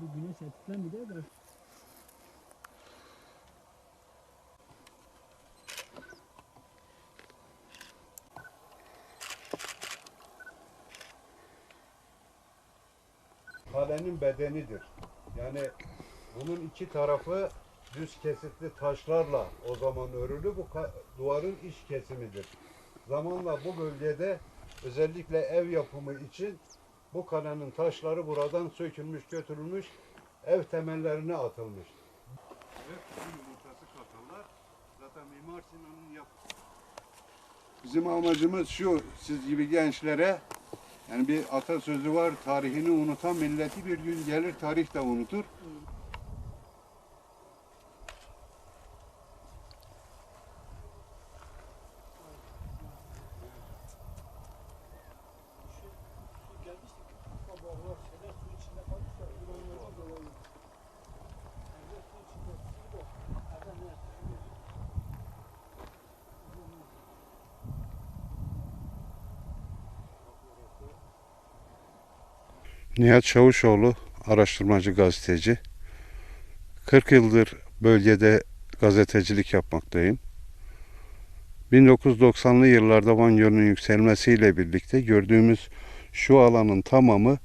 Tetikten bir de kalenin bedenidir. Yani bunun iki tarafı düz kesitli taşlarla o zaman örülü. Bu duvarın iç kesimidir. Zamanla bu bölgede özellikle ev yapımı için bu kalenin taşları buradan sökülmüş, götürülmüş, ev temellerine atılmış. Bizim amacımız şu, siz gibi gençlere yani bir atasözü var, tarihini unutan milleti bir gün gelir tarih de unutur. Nihat Çavuşoğlu, araştırmacı gazeteci. 40 yıldır bölgede gazetecilik yapmaktayım. 1990'lı yıllarda Van Gölü'nün yükselmesiyle birlikte gördüğümüz şu alanın tamamı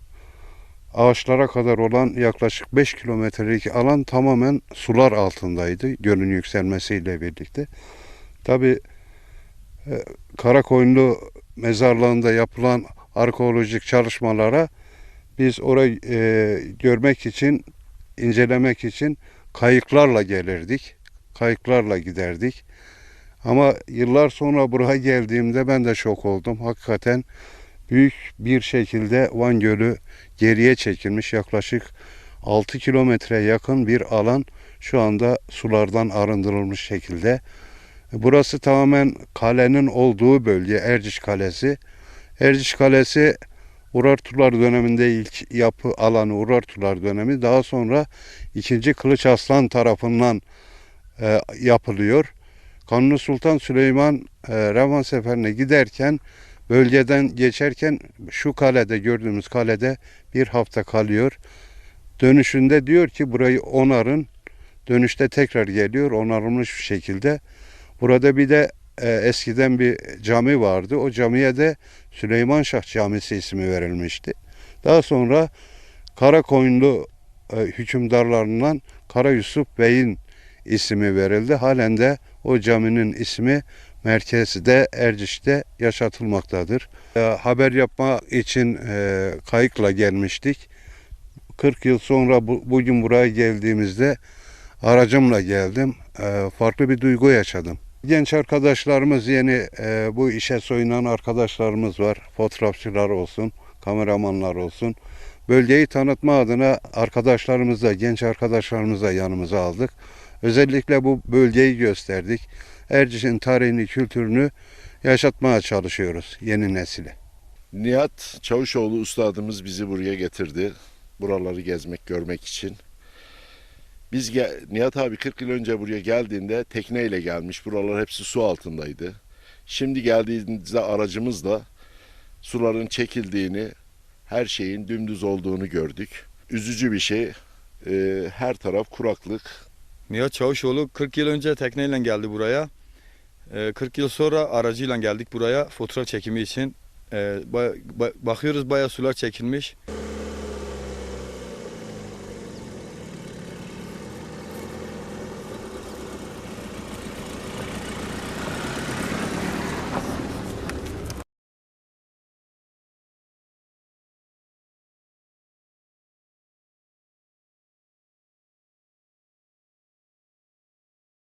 ağaçlara kadar olan yaklaşık 5 kilometrelik alan tamamen sular altındaydı gölün yükselmesiyle birlikte. Tabi Karakoyunlu mezarlığında yapılan arkeolojik çalışmalara biz orayı e, görmek için, incelemek için kayıklarla gelirdik. Kayıklarla giderdik. Ama yıllar sonra buraya geldiğimde ben de şok oldum. Hakikaten büyük bir şekilde Van Gölü geriye çekilmiş yaklaşık 6 kilometre yakın bir alan şu anda sulardan arındırılmış şekilde. Burası tamamen kalenin olduğu bölge Erciş Kalesi. Erciş Kalesi Urartular döneminde ilk yapı alanı Urartular dönemi daha sonra 2. Kılıç Aslan tarafından e, yapılıyor. Kanuni Sultan Süleyman e, Revan seferine giderken bölgeden geçerken şu kalede gördüğümüz kalede bir hafta kalıyor. Dönüşünde diyor ki burayı onarın. Dönüşte tekrar geliyor onarılmış bir şekilde. Burada bir de e, eskiden bir cami vardı. O camiye de Süleyman Şah Camisi ismi verilmişti. Daha sonra Karakoyunlu e, hükümdarlarından Kara Yusuf Bey'in ismi verildi. Halen de o caminin ismi merkezde Erciş'te yaşatılmaktadır. E, haber yapma için e, kayıkla gelmiştik. 40 yıl sonra bu, bugün buraya geldiğimizde aracımla geldim. E, farklı bir duygu yaşadım. Genç arkadaşlarımız yeni e, bu işe soyunan arkadaşlarımız var. Fotoğrafçılar olsun, kameramanlar olsun. Bölgeyi tanıtma adına arkadaşlarımız da, genç arkadaşlarımızı da yanımıza aldık. Özellikle bu bölgeyi gösterdik. Erciş'in tarihini, kültürünü yaşatmaya çalışıyoruz yeni nesile. Nihat Çavuşoğlu ustadımız bizi buraya getirdi. Buraları gezmek, görmek için. Biz Nihat abi 40 yıl önce buraya geldiğinde tekneyle gelmiş. Buralar hepsi su altındaydı. Şimdi geldiğimizde aracımızla suların çekildiğini, her şeyin dümdüz olduğunu gördük. Üzücü bir şey. Ee, her taraf kuraklık. Nihat Çavuşoğlu 40 yıl önce tekneyle geldi buraya. Ee, 40 yıl sonra aracıyla geldik buraya fotoğraf çekimi için. Ee, ba- ba- bakıyoruz bayağı sular çekilmiş.